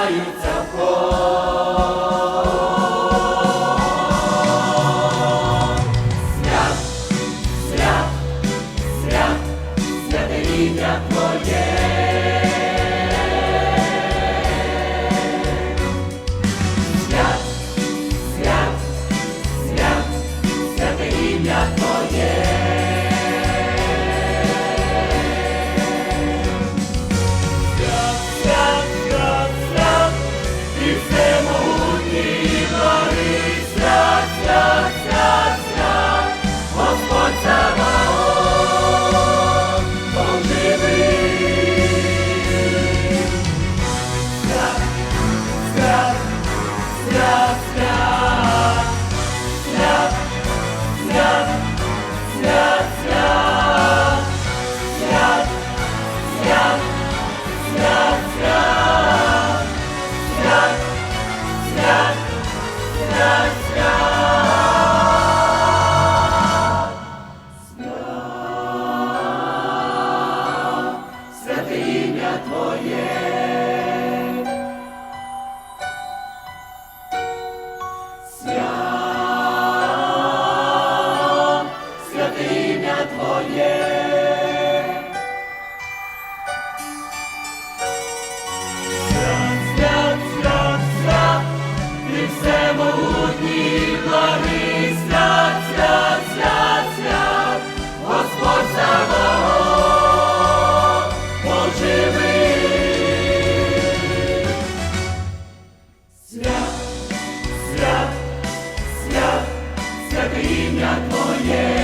Знаються в Марі. ім'я Твоє.